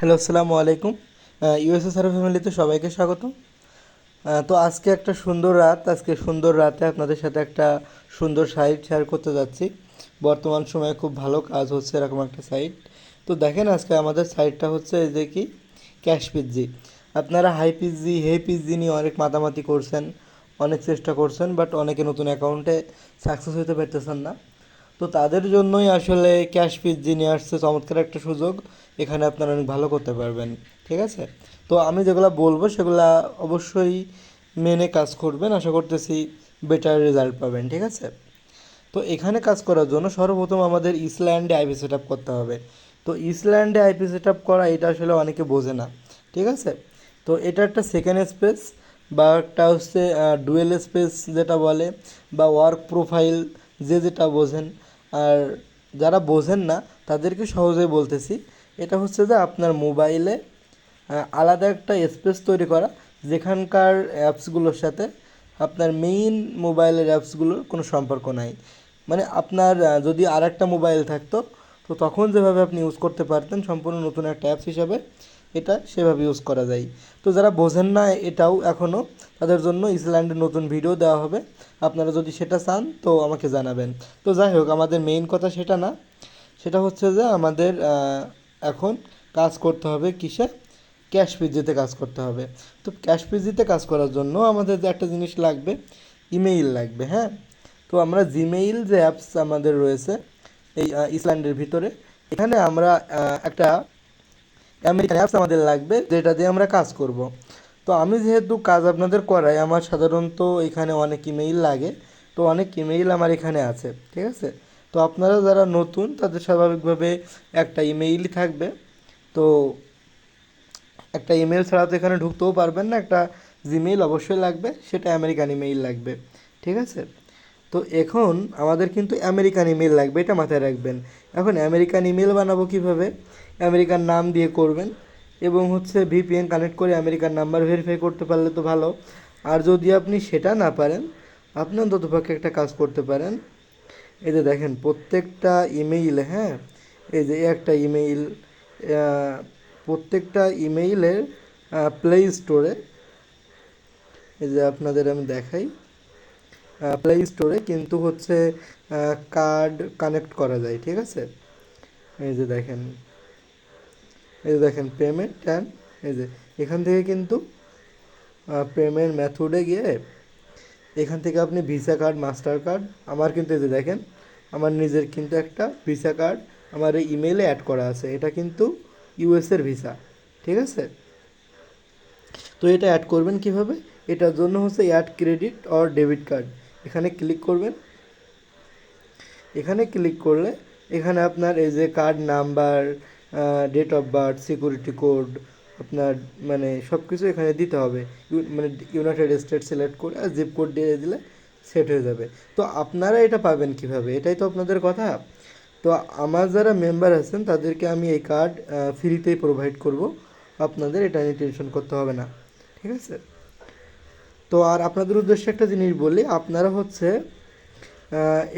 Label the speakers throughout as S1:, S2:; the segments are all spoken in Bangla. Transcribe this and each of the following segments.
S1: হ্যালো, আসসালামু আলাইকুম। ইউএসএ সার্ভ ফ্যামিলিতে সবাইকে স্বাগত তো আজকে একটা সুন্দর রাত, আজকে সুন্দর রাতে আপনাদের সাথে একটা সুন্দর সাইট শেয়ার করতে যাচ্ছি। বর্তমান সময়ে খুব ভালো কাজ হচ্ছে এরকম একটা সাইট তো দেখেন আজকে আমাদের সাইটটা হচ্ছে এই যে কি? ক্যাশ পিজি আপনারা হাই পিজি হে পিজি নিয়ে অনেক মাতামাতি করছেন, অনেক চেষ্টা করছেন বাট অনেকে নতুন অ্যাকাউন্টে সাকসেস হতে পারতেছেন না। তো তাদের জন্যই আসলে ক্যাশ পিজি নিয়ে আসছে, চমৎকার একটা সুযোগ। এখানে আপনারা অনেক ভালো করতে পারবেন, ঠিক আছে? তো আমি যেগুলো বলব, সেগুলো অবশ্যই মেনে কাজ করবেন। আশা করতেছি বেটার রেজাল্ট পাবেন, ঠিক আছে? তো এখানে কাজ করার জন্য সর্বপ্রথম আমাদের ইসল্যান্ডে আইপি সেট করতে হবে। তো ইসল্যান্ডে আইপি সেট করা, এটা আসলে অনেকে বোঝে না, ঠিক আছে? তো এটা একটা সেকেন্ড স্পেস বা একটা হচ্ছে ডুয়েল স্পেস যেটা বলে, বা ওয়ার্ক প্রোফাইল যে যেটা বোঝেন আর যারা বোঝেন না, তাদেরকে সহজেই বলতেছি। এটা হচ্ছে যে আপনার মোবাইলে আলাদা একটা স্পেস তৈরি করা, যেখানকার অ্যাপসগুলোর সাথে আপনার মেইন মোবাইলের অ্যাপসগুলোর কোনো সম্পর্ক নাই। মানে আপনার যদি আর একটা মোবাইল থাকতো, তো তখন যেভাবে আপনি ইউজ করতে পারতেন, সম্পূর্ণ নতুন একটা অ্যাপস হিসাবে, এটা সেভাবে ইউজ করা যায়। তো যারা বোঝেন না এটাও এখনও তাদের জন্য ইসল্যান্ডের নতুন ভিডিও দেওয়া হবে। আপনারা যদি সেটা চান, তো আমাকে জানাবেন। তো যাই হোক, আমাদের মেইন কথা সেটা না। সেটা হচ্ছে যে আমাদের এখন কাজ করতে হবে কিসে ক্যাশ পিজিতে কাজ করতে হবে। তো ক্যাশ পিজিতে কাজ করার জন্য আমাদের যে একটা জিনিস লাগবে ইমেইল লাগবে হ্যাঁ? তো আমরা জিমেইল যে অ্যাপস আমাদের রয়েছে, এই ইসল্যান্ডের ভিতরে, এখানে আমরা একটা আমেরিকান অ্যাপস আমাদের লাগবে, যেটা দিয়ে আমরা কাজ করব। তো আমি যেহেতু কাজ আপনাদের করাই, আমার সাধারণত এখানে অনেক ইমেইল লাগে, তো অনেক ইমেইল আমার এখানে আছে, ঠিক আছে? তো আপনারা যারা নতুন, তাদের স্বাভাবিকভাবে একটা ইমেইলই থাকবে। তো একটা ইমেল ছাড়া তো এখানে ঢুকতেও পারবেন না, একটা জিমেইল অবশ্যই লাগবে, সেটা আমেরিকান ইমেইল লাগবে, ঠিক আছে? তো এখন আমাদের কিন্তু আমেরিকান ইমেল লাগবে, এটা মাথায় রাখবেন। এখন আমেরিকান ইমেল বানাবো কীভাবে? আমেরিকান নাম দিয়ে করবেন। এবং হচ্ছে ভিপিএন কানেক্ট করে আমেরিকার নাম্বার ভেরিফাই করতে পারলে তো ভালো। আর যদি আপনি সেটা না পারেন আপনি অন্ততপক্ষে একটা কাজ করতে পারেন। এই যে দেখেন, প্রত্যেকটা ইমেইলে হ্যাঁ এই যে একটা ইমেইল প্রত্যেকটা ইমেইলের প্লে স্টোরে এই যে আপনাদের আমি দেখাই প্লে স্টোরে কিন্তু হচ্ছে কার্ড কানেক্ট করা যায়, ঠিক আছে? এই যে দেখেন এই যে দেখেন পেমেন্ট অ্যান্ড এই যে, এখান থেকে কিন্তু পেমেন্ট মেথডে গিয়ে, এখান থেকে আপনি ভিসা কার্ড মাস্টার কার্ড আমার কিন্তু এই যে দেখেন, আমার নিজের কিন্তু একটা ভিসা কার্ড আমার এই ইমেইলে অ্যাড করা আছে। এটা কিন্তু ইউএসের ভিসা ঠিক আছে? তো এটা অ্যাড করবেন কীভাবে? এটার জন্য হচ্ছে add credit or debit card এখানে ক্লিক করবেন। এখানে ক্লিক করলে, এখানে আপনার এই যে card number date of birth security code আপনার মানে সব কিছু এখানে দিতে হবে। মানে ইউনাইটেড স্টেট সিলেক্ট করে আর জিপ কোড দিয়ে দিলে সেট হয়ে যাবে। তো আপনারা এটা পাবেন কীভাবে? এটাই তো আপনাদের কথা। তো আমার যারা মেম্বার আছেন, তাদেরকে আমি এই কার্ড ফ্রিতেই প্রোভাইড করব। আপনাদের এটা নিয়ে টেনশন করতে হবে না। ঠিক আছে? তো আর আপনাদের উদ্দেশ্যে একটা জিনিস বলি, আপনারা হচ্ছে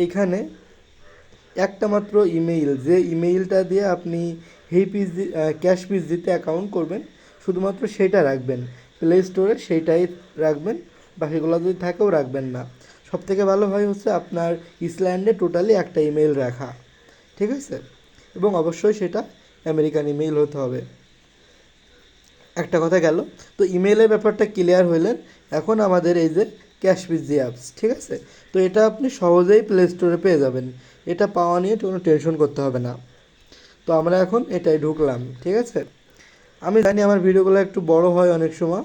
S1: এখানে একটা মাত্র ইমেইল যে ইমেইলটা দিয়ে আপনি হেই পিজি ক্যাশ পিজিতে অ্যাকাউন্ট করবেন, শুধুমাত্র সেটা রাখবেন। প্লে স্টোরে সেইটাই রাখবেন, বাকিগুলো যদি থাকেও রাখবেন না। সব থেকে ভালো হয় হচ্ছে আপনার ইসল্যান্ডে টোটালি একটা ইমেল রাখা, ঠিক আছে? এবং অবশ্যই সেটা আমেরিকান ইমেইল হতে হবে। একটা কথা গেল, তো ইমেলের ব্যাপারটা ক্লিয়ার হইলেন, এখন আমাদের এই যে ক্যাশ পিজি অ্যাপস ঠিক আছে? তো এটা আপনি সহজেই প্লে স্টোরে পেয়ে যাবেন। এটা পাওয়া নিয়ে কোনো টেনশন করতে হবে না। তো আমরা এখন এটাই ঢুকলাম, ঠিক আছে? আমি জানি আমার ভিডিওগুলো একটু বড় হয় অনেক সময়,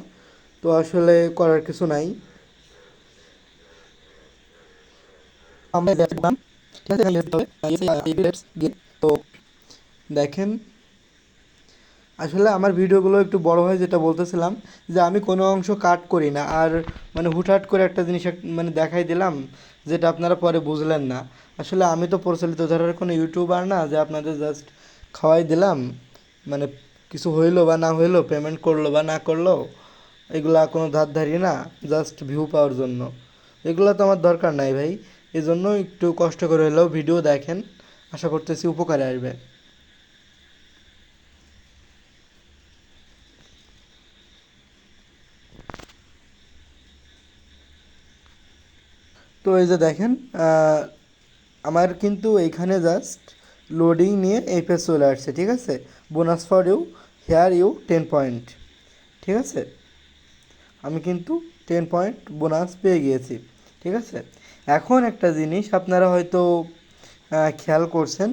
S1: তো আসলে করার কিছু নাই। তো দেখেন। আসলে আমার ভিডিওগুলো একটু বড় হয় যেটা বলতেছিলাম, যে আমি কোনো অংশ কাট করি না, আর মানে হুটহাট করে একটা জিনিস মানে দেখাই দিলাম, যেটা আপনারা পরে বুঝলেন না। আসলে আমি তো প্রচলিত ধরার কোনো ইউটিউবার না, যে আপনাদের জাস্ট খাওয়াই দিলাম মানে কিছু হইল বা না হইল পেমেন্ট করল বা না করল, এগুলা কোনো ধার ধারি না জাস্ট ভিউ পাওয়ার জন্য। এগুলো তো আমার দরকার নাই ভাই এই জন্য একটু কষ্ট করে হলেও ভিডিও দেখেন, আশা করতেছি উপকারে আসবে। তো এই যে দেখেন আমার কিন্তু এইখানে জাস্ট লোডিং নিয়ে এই পেজ চলে আসছে, ঠিক আছে? Bonus for you here you ten point ঠিক আছে? আমি কিন্তু টেন পয়েন্ট বোনাস পেয়ে গিয়েছি, ঠিক আছে? এখন একটা জিনিস আপনারা হয়তো খেয়াল করছেন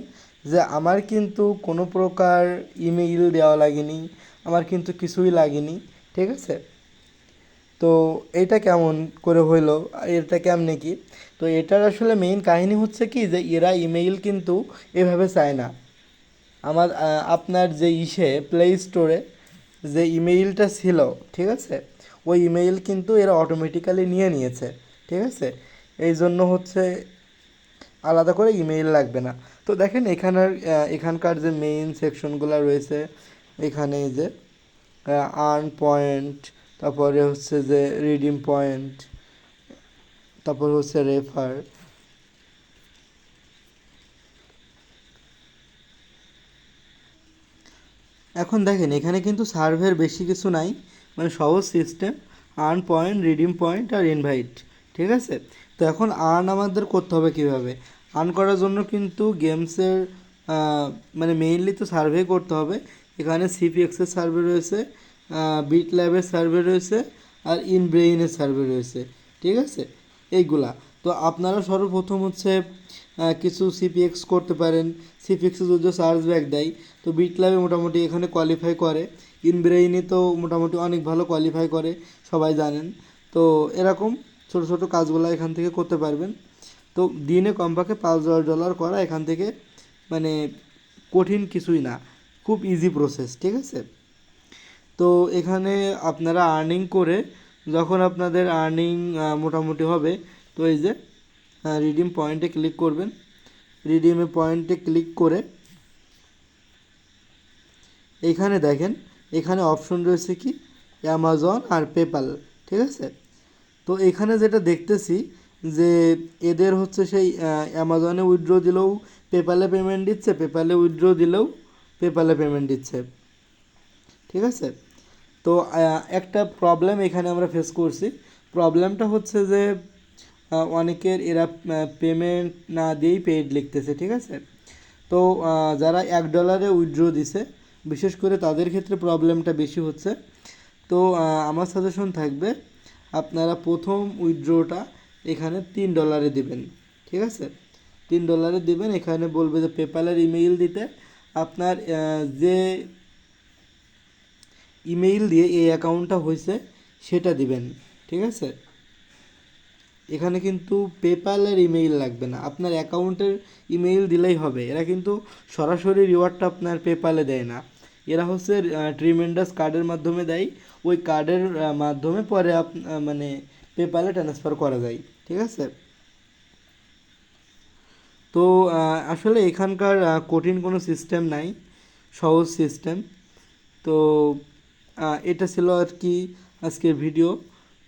S1: যে আমার কিন্তু কোনো প্রকার ইমেইল দেওয়া লাগেনি, আমার কিন্তু কিছুই লাগেনি, ঠিক আছে? তো এটা কেমন করে হইল? এটা কেমনে কি? তো এটার আসলে মেইন কাহিনী হচ্ছে কি যে এরা ইমেইল কিন্তু এভাবে চায় না। আমার আপনার যে ইসে প্লে স্টোরে যে ইমেইলটা ছিল, ঠিক আছে? ওই ইমেইল কিন্তু এরা অটোমেটিক্যালি নিয়ে নিয়েছে, ঠিক আছে? এই জন্য হচ্ছে আলাদা করে ইমেইল লাগবে না। তো দেখেন এখানের এখানকার যে মেইন সেকশনগুলো রয়েছে, এখানে যে আর্ন পয়েন্ট তারপরে হচ্ছে যে রিডিম পয়েন্ট তারপর হচ্ছে রেফার এখন দেখেন, এখানে কিন্তু সার্ভের বেশি কিছু নাই মানে সহজ system earn point redeem point আর ইনভাইট ঠিক আছে? তো এখন আর্ন আমাদের করতে হবে কীভাবে? আর্ন করার জন্য কিন্তু গেমসের মানে মেইনলি তো সার্ভে করতে হবে। এখানে সিপিএক্সের সার্ভে রয়েছে বিট ল্যাবের সার্ভে রয়েছে আর ইন ব্রেইনের সার্ভে রয়েছে, ঠিক আছে? এইগুলা। তো আপনারা সর্বপ্রথম হচ্ছে কিছু সিপিএক্স করতে পারেন। সিপিএক্সে যদিও চার্জ ব্যাক দেয়, তো বিট ল্যাবে মোটামুটি এখানে কোয়ালিফাই করে। ইন ব্রেইনে তো মোটামুটি অনেক ভালো কোয়ালিফাই করে, সবাই জানেন। তো এরকম ছোটো ছোটো কাজগুলো এখান থেকে করতে পারবেন। তো দিনে কমপক্ষে পাঁচ দশ ডলার করা এখান থেকে মানে কঠিন কিছুই না। খুব ইজি প্রসেস ঠিক আছে? তো এখানে আপনারা আর্নিং করে যখন আপনাদের আর্নিং মোটামুটি হবে, তো এই যে রিডিম পয়েন্টে ক্লিক করবেন। রিডিমে পয়েন্টে ক্লিক করে এখানে দেখেন, এখানে অপশন রয়েছে কি? অ্যামাজন আর পেপাল ঠিক আছে? তো এখানে যেটা দেখতেছি যে এদের হচ্ছে সেই অ্যামাজনে উইথড্র দিলেও পেপালে পেমেন্ট দিচ্ছে পেপালে উইথড্র দিলেও পেপালে পেমেন্ট দিচ্ছে, ঠিক আছে? তো একটা প্রবলেম এখানে আমরা ফেস করছি। প্রবলেমটা হচ্ছে যে অনেকের এরা পেমেন্ট না দিয়েই পেইড লিখতেছে, ঠিক আছে? তো যারা এক ডলারে উইথড্র দিছে, বিশেষ করে তাদের ক্ষেত্রে প্রবলেমটা বেশি হচ্ছে। তো আমার সাজেশন থাকবে, আপনারা প্রথম উইথড্রটা এখানে তিন ডলারে দিবেন, ঠিক আছে? তিন ডলারে দিবেন, এখানে বলবে যে পেপ্যালের ইমেইল দিতে আপনার যে ইমেইল দিয়ে এই অ্যাকাউন্টটা হয়েছে, সেটা দিবেন, ঠিক আছে? এখানে কিন্তু পেপ্যালের ইমেইল লাগবে না। আপনার অ্যাকাউন্টের ইমেইল দিলেই হবে। এরা কিন্তু সরাসরি রিওয়ার্ডটা আপনার পেপ্যালে দেয় না। এরা হচ্ছে ট্রিমেন্ডাস কার্ডের মাধ্যমে দেয়। ওই কার্ডের মাধ্যমে পরে আপ মানে পেপ্যালে ট্রান্সফার করা যায়, ঠিক আছে? তো আসলে এখানকার কঠিন কোনো সিস্টেম নাই, সহজ সিস্টেম তো এটা ছিল আর কি আজকের ভিডিও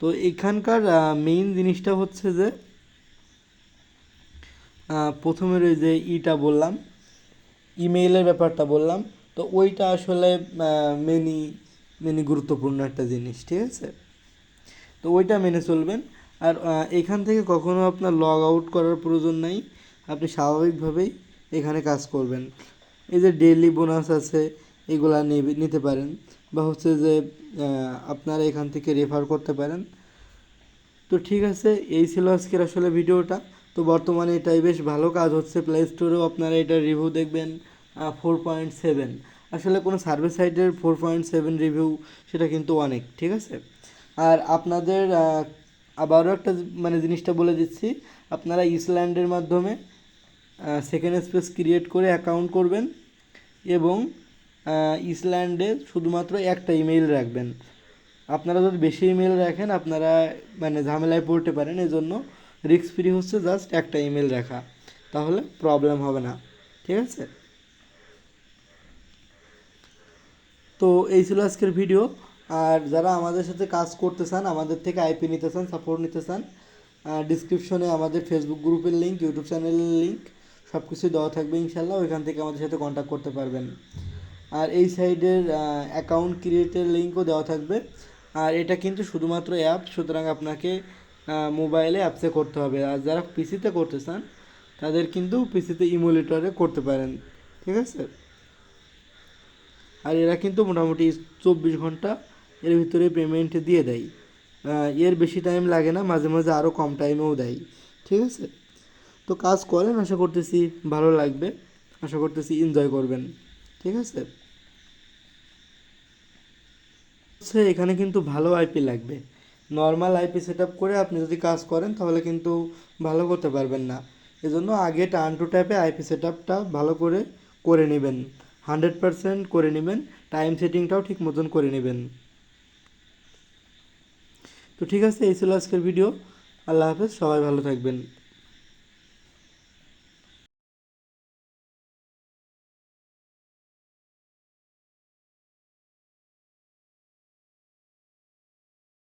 S1: তো এখানকার মেইন জিনিসটা হচ্ছে যে আহ, প্রথমের ওই যে ইটা বললাম ইমেইলের ব্যাপারটা বললাম। তো ওইটা আসলে মেনি মেনি গুরুত্বপূর্ণ একটা জিনিস ঠিক আছে? তো ওইটা মেনে চলবেন। আর এখান থেকে কখনো আপনার লগ আউট করার প্রয়োজন নাই। আপনি স্বাভাবিকভাবেই এখানে কাজ করবেন। এই যে ডেইলি বোনাস আছে এগুলা নিতে পারেন। বা হচ্ছে যে আপনারা এখান থেকে রেফার করতে পারেন। তো ঠিক আছে, এই ছিল আজকের আসলে ভিডিওটা। তো বর্তমানে এটাই বেশ ভালো কাজ হচ্ছে। প্লে স্টোরেও আপনারা এটার রিভিউ দেখবেন ফোর পয়েন্ট সেভেন আসলে কোনো সার্ভিস সাইটের ফোর পয়েন্ট সেভেন রিভিউ সেটা কিন্তু অনেক, ঠিক আছে? আর আপনাদের আবারও একটা মানে জিনিসটা বলে দিচ্ছি। আপনারা ইসল্যান্ডের মাধ্যমে সেকেন্ড স্পেস ক্রিয়েট করে অ্যাকাউন্ট করবেন এবং ইসল্যান্ডে শুধুমাত্র একটা ইমেইল রাখবেন। আপনারা যদি বেশি ইমেল রাখেন, আপনারা মানে ঝামেলায় পড়তে পারেন এই জন্য রিস্ক ফ্রি হচ্ছে জাস্ট একটা ইমেল রাখা। তাহলে প্রবলেম হবে না, ঠিক আছে? তো এই ছিল আজকের ভিডিও। আর যারা আমাদের সাথে কাজ করতে চান, আমাদের থেকে আইপি নিতে চান, সাপোর্ট নিতে চান ডিসক্রিপশনে আমাদের ফেসবুক গ্রুপের লিঙ্ক ইউটিউব চ্যানেলের লিঙ্ক সব কিছুই দেওয়া থাকবে ইনশাল্লাহ ওইখান থেকে আমাদের সাথে কন্ট্যাক্ট করতে পারবেন। এই সাইডের অ্যাকাউন্ট ক্রিয়েটের লিঙ্কও দেওয়া থাকবে। আর এটা কিন্তু শুধুমাত্র অ্যাপ সুতরাং আপনাকে মোবাইলে অ্যাপসে করতে হবে। আর যারা পিসিতে করতে চান, তাদের কিন্তু পিসিতে ইমুলেটরে করতে পারেন। ঠিক আছে? আর এরা কিন্তু মোটামুটি চব্বিশ ঘণ্টা এর ভিতরে পেমেন্ট দিয়ে দেয়। এর বেশি টাইম লাগে না, মাঝে মাঝে আরও কম টাইমেও দেয়। ঠিক আছে? তো কাজ করেন, আশা করতেছি ভালো লাগবে। আশা করতেছি এনজয় করবেন। ঠিক আছে হচ্ছে এখানে কিন্তু ভালো আইপি লাগবে। নর্মাল আইপি সেট করে আপনি যদি কাজ করেন, তাহলে কিন্তু ভালো করতে পারবেন না। এজন্য আগে টার্ন টু টাইপে আইপি সেট ভালো করে করে নেবেন। হান্ড্রেড পারসেন্ট করে নেবেন। টাইম সেটিংটাও ঠিক মতন করে নেবেন। তো ঠিক আছে, এই ছিল আজকের ভিডিও আল্লাহ হাফেজ, সবাই ভালো থাকবেন।